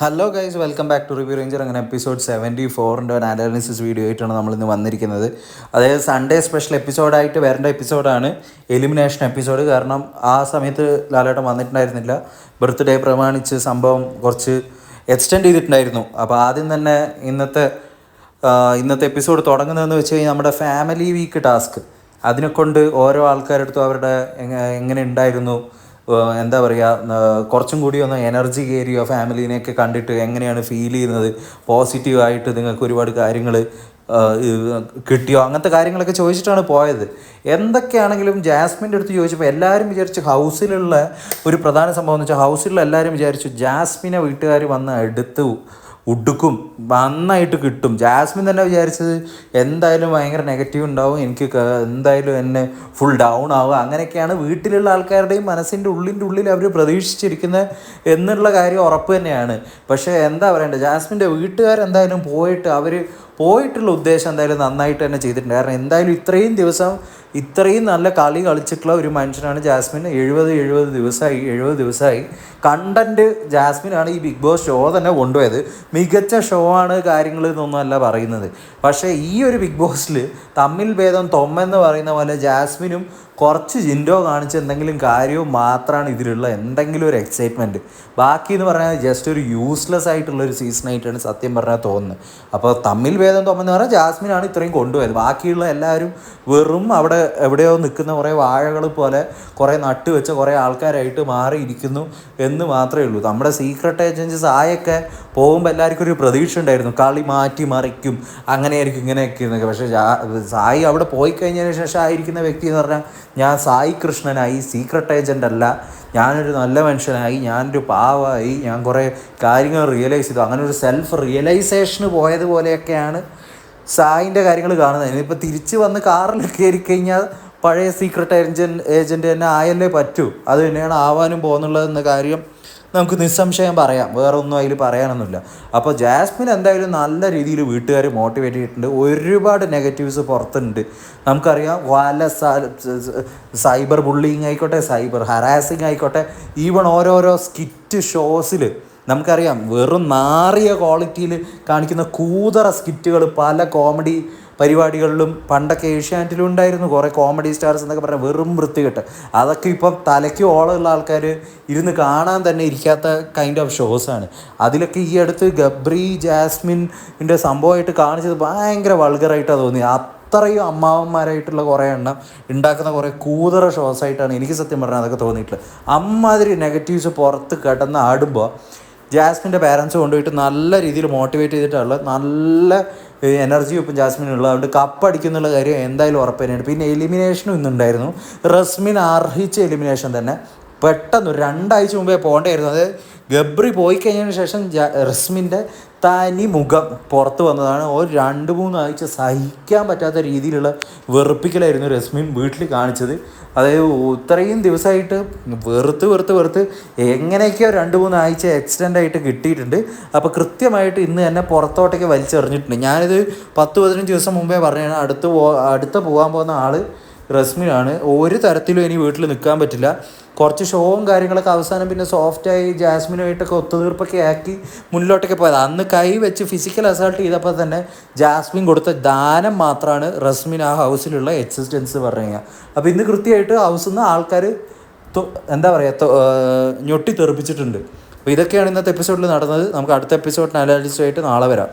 Hello guys welcome back to review ranger അങ്ങനെ episode seventy ഫോറിന്റെ ഒരു അനാലിസിസ് വീഡിയോ ആയിട്ടാണ് നമ്മൾ ഇന്ന് വന്നിരിക്കുന്നത്. അതായത് സൺഡേ സ്പെഷ്യൽ എപ്പിസോഡായിട്ട് വരേണ്ട എപ്പിസോഡാണ് എലിമിനേഷൻ എപ്പിസോഡ് കാരണം ആ സമയത്ത് ലാലേട്ടൻ വന്നിട്ടുണ്ടായിരുന്നില്ല. ബർത്ത്ഡേ പ്രമാണിച്ച് സംഭവം കുറച്ച് എക്സ്റ്റെൻഡ് ചെയ്തിട്ടുണ്ടായിരുന്നു. അപ്പോൾ ആദ്യം തന്നെ ഇന്നത്തെ ഇന്നത്തെ എപ്പിസോഡ് തുടങ്ങുന്നതെന്ന് വെച്ച് കഴിഞ്ഞാൽ നമ്മുടെ ഫാമിലി വീക്ക് ടാസ്ക് അതിനെക്കൊണ്ട് ഓരോ അടുത്തും അവരുടെ എങ്ങനെ ഉണ്ടായിരുന്നു എന്താ പറയുക കുറച്ചും കൂടി ഒന്ന് എനർജി കയറിയോ ഫാമിലീനെയൊക്കെ കണ്ടിട്ട് എങ്ങനെയാണ് ഫീൽ ചെയ്യുന്നത്? പോസിറ്റീവായിട്ട് നിങ്ങൾക്ക് ഒരുപാട് കാര്യങ്ങൾ കിട്ടിയോ? അങ്ങനത്തെ കാര്യങ്ങളൊക്കെ ചോദിച്ചിട്ടാണ് പോയത്. എന്തൊക്കെയാണെങ്കിലും ജാസ്മിന്റെ അടുത്ത് ചോദിച്ചപ്പോൾ എല്ലാവരും വിചാരിച്ചു ഹൗസിലുള്ള ഒരു പ്രധാന സംഭവം എന്ന് വെച്ചാൽ ഹൗസിലുള്ള എല്ലാവരും വിചാരിച്ചു ജാസ്മിനെ വീട്ടുകാർ വന്ന് എടുത്ത് ഉടുക്കും. നന്നായിട്ട് കിട്ടും. ജാസ്മിൻ തന്നെ വിചാരിച്ചത് എന്തായാലും ഭയങ്കര നെഗറ്റീവ് ഉണ്ടാവും. എനിക്ക് എന്തായാലും എന്നെ ഫുൾ ഡൗൺ ആവുക. അങ്ങനെയൊക്കെയാണ് വീട്ടിലുള്ള ആൾക്കാരുടെയും മനസ്സിന്റെ ഉള്ളിന്റെ ഉള്ളിൽ അവർ പ്രതീക്ഷിച്ചിരിക്കുന്നത് എന്നുള്ള കാര്യം ഉറപ്പ് തന്നെയാണ്. പക്ഷേ എന്താ പറയണ്ടത്? ജാസ്മിന്റെ വീട്ടുകാരെന്തായാലും പോയിട്ട് അവർ പോയിട്ടുള്ള ഉദ്ദേശം എന്തായാലും നന്നായിട്ട് തന്നെ ചെയ്തിട്ടുണ്ട്. കാരണം എന്തായാലും ഇത്രയും ദിവസം ഇത്രയും നല്ല കളി കളിച്ചിട്ടുള്ള ഒരു മനുഷ്യനാണ് ജാസ്മിൻ. എഴുപത് എഴുപത് ദിവസമായി എഴുപത് ദിവസമായി കണ്ടന്റ് ജാസ്മിനാണ് ഈ ബിഗ് ബോസ് ഷോ തന്നെ കൊണ്ടുപോയത്. മികച്ച ഷോ ആണ് കാര്യങ്ങൾ എന്നൊന്നും അല്ല പറയുന്നത്. പക്ഷേ ഈ ഒരു ബിഗ് ബോസിൽ തമ്മിൽ ഭേദം തൊമ്മെന്ന് പറയുന്ന പോലെ ജാസ്മിനും കുറച്ച് ജിൻഡോ കാണിച്ച എന്തെങ്കിലും കാര്യവും മാത്രമാണ് ഇതിലുള്ള എന്തെങ്കിലും ഒരു എക്സൈറ്റ്മെന്റ് ബാക്കി എന്ന് പറഞ്ഞാൽ ജസ്റ്റ് ഒരു യൂസ്ലെസ് ആയിട്ടുള്ള ഒരു സീസൺ ആയിട്ടാണ് സത്യം പറഞ്ഞാൽ തോന്നുന്നത്. അപ്പോൾ തമ്മിൽ ഭേദം തോന്നുന്നു പറഞ്ഞാൽ ജാസ്മിനാണ് ഇത്രയും കൊണ്ടുപോയത്. ബാക്കിയുള്ള എല്ലാവരും വെറും അവിടെ എവിടെയോ നിൽക്കുന്ന കുറേ വാഴകൾ പോലെ കുറേ നട്ട് വെച്ച കുറേ ആൾക്കാരായിട്ട് മാറിയിരിക്കുന്നു എന്ന് മാത്രമേ ഉള്ളൂ. നമ്മുടെ സീക്രട്ട് ഏജൻസീസ് ആയൊക്കെ പോകുമ്പോൾ എല്ലാവർക്കും ഒരു പ്രതീക്ഷ ഉണ്ടായിരുന്നു. കളി മാറ്റി മറിക്കും അങ്ങനെയായിരിക്കും ഇങ്ങനെയൊക്കെ പക്ഷേ സായി അവിടെ പോയി കഴിഞ്ഞതിന് ശേഷം ആയിരിക്കുന്ന വ്യക്തി എന്ന് പറഞ്ഞാൽ ഞാൻ സായി കൃഷ്ണനായി സീക്രട്ട് ഏജന്റ് അല്ല. ഞാനൊരു നല്ല മനുഷ്യനായി ഞാനൊരു പാവമായി ഞാൻ കുറേ കാര്യങ്ങൾ റിയലൈസ് ചെയ്തു. അങ്ങനെ ഒരു സെൽഫ് റിയലൈസേഷന് പോയതുപോലെയൊക്കെയാണ് സായിന്റെ കാര്യങ്ങൾ കാണുന്നത്. ഇനിയിപ്പോൾ തിരിച്ച് വന്ന് കാറിൽ കയറി കഴിഞ്ഞാൽ പഴയ സീക്രട്ട് ഏജന്റ് ഏജന്റ് തന്നെ ആയല്ലേ പറ്റൂ. അത് തന്നെയാണ് ആവാനും പോകുന്നുള്ളതെന്ന കാര്യം നമുക്ക് നിസ്സംശയം പറയാം. വേറെ ഒന്നും അതിൽ പറയാനൊന്നുമില്ല. അപ്പോൾ ജാസ്മിൻ എന്തായാലും നല്ല രീതിയിൽ വീട്ടുകാർ മോട്ടിവേറ്റ് ചെയ്തിട്ടുണ്ട്. ഒരുപാട് നെഗറ്റീവ്സ് പുറത്തുണ്ട്. നമുക്കറിയാം പല സൈബർ ബുള്ളിങ് ആയിക്കോട്ടെ സൈബർ ഹറാസിങ് ആയിക്കോട്ടെ ഈവൺ ഓരോരോ സ്കിറ്റ് ഷോസിൽ നമുക്കറിയാം വെറും നാറിയ ക്വാളിറ്റിയിൽ കാണിക്കുന്ന കൂതറ സ്കിറ്റുകൾ പല കോമഡി പരിപാടികളിലും പണ്ടൊക്കെ ഏഷ്യാനെറ്റിലും ഉണ്ടായിരുന്നു. കുറേ കോമഡി സ്റ്റാർസ് എന്നൊക്കെ പറഞ്ഞാൽ വെറും വൃത്തികെട്ട്. അതൊക്കെ ഇപ്പം തലയ്ക്ക് ഓളമുള്ള ആൾക്കാർ ഇരുന്ന് കാണാൻ തന്നെ ഇരിക്കാത്ത കൈൻഡ് ഓഫ് ഷോസാണ് അതിലൊക്കെ ഈ അടുത്ത് ഗബ്രി ജാസ്മിന്റെ സംഭവമായിട്ട് കാണിച്ചത് ഭയങ്കര വൾഗറായിട്ടാണ് തോന്നി അത്രയും അമ്മാവന്മാരായിട്ടുള്ള കുറേ എണ്ണം ഉണ്ടാക്കുന്ന കുറേ കൂതറ ഷോസായിട്ടാണ് എനിക്ക് സത്യം പറഞ്ഞാൽ അതൊക്കെ തോന്നിയിട്ടുള്ളത്. അമ്മാതിരി നെഗറ്റീവ്സ് പുറത്ത് കിടന്ന് ആടുമ്പോൾ ജാസ്മിന്റെ പാരൻസ് കൊണ്ടുപോയിട്ട് നല്ല രീതിയിൽ മോട്ടിവേറ്റ് ചെയ്തിട്ടുള്ള നല്ല എനർജി ഇപ്പം ജാസ്മിനുള്ള അതുകൊണ്ട് കപ്പ് അടിക്കുന്നുള്ള കാര്യം എന്തായാലും ഉറപ്പ് തന്നെയാണ്. പിന്നെ എലിമിനേഷനും ഇന്നുണ്ടായിരുന്നു. റസ്മിൻ അർഹിച്ച എലിമിനേഷൻ തന്നെ. പെട്ടെന്ന് രണ്ടാഴ്ച മുമ്പേ പോകേണ്ടായിരുന്നു അത് ഗബ്രി പോയി കഴിഞ്ഞതിന് ശേഷം റസ്മിന്റെ തനി മുഖം പുറത്ത് വന്നതാണ്. ഒരു രണ്ട് മൂന്നാഴ്ച സഹിക്കാൻ പറ്റാത്ത രീതിയിലുള്ള വെറുപ്പിക്കലായിരുന്നു രശ്മി വീട്ടിൽ കാണിച്ചത്. അതായത് ഇത്രയും ദിവസമായിട്ട് വെറുത്ത് വെറുത്ത് വെറുത്ത് എങ്ങനെയൊക്കെയോ രണ്ട് മൂന്നാഴ്ച എക്സ്റ്റെൻഡ് ആയിട്ട് കിട്ടിയിട്ടുണ്ട്. അപ്പോൾ കൃത്യമായിട്ട് ഇന്ന് തന്നെ പുറത്തോട്ടേക്ക് വലിച്ചെറിഞ്ഞിട്ടുണ്ട്. ഞാനിത് പത്ത് പതിനഞ്ച് ദിവസം മുമ്പേ പറഞ്ഞാണ് അടുത്ത് പോ അടുത്ത പോകാൻ പോകുന്ന ആൾ റസ്മിനാണ് ഒരു തരത്തിലും ഇനി വീട്ടിൽ നിൽക്കാൻ പറ്റില്ല. കുറച്ച് ഷോവും കാര്യങ്ങളൊക്കെ അവസാനം പിന്നെ സോഫ്റ്റായി ജാസ്മിനുമായിട്ടൊക്കെ ഒത്തുതീർപ്പൊക്കെ ആക്കി മുന്നിലോട്ടൊക്കെ പോയത്. അന്ന് കൈ വെച്ച് ഫിസിക്കൽ അസൾട്ട് ചെയ്തപ്പോൾ തന്നെ ജാസ്മിൻ കൊടുത്ത ദാനം മാത്രമാണ് റസ്മിൻ ആ ഹൗസിലുള്ള എക്സിസ്റ്റൻസ് പറഞ്ഞു കഴിഞ്ഞാൽ അപ്പോൾ ഇന്ന് കൃത്യമായിട്ട് ഹൗസിൽ നിന്ന് ആൾക്കാർ എന്താ പറയുക ഞൊട്ടി തെറിപ്പിച്ചിട്ടുണ്ട് അപ്പോൾ ഇതൊക്കെയാണ് ഇന്നത്തെ എപ്പിസോഡിൽ നടന്നത്. നമുക്ക് അടുത്ത എപ്പിസോഡിന് അനാലിസ്റ്റുമായിട്ട് നാളെ വരാം.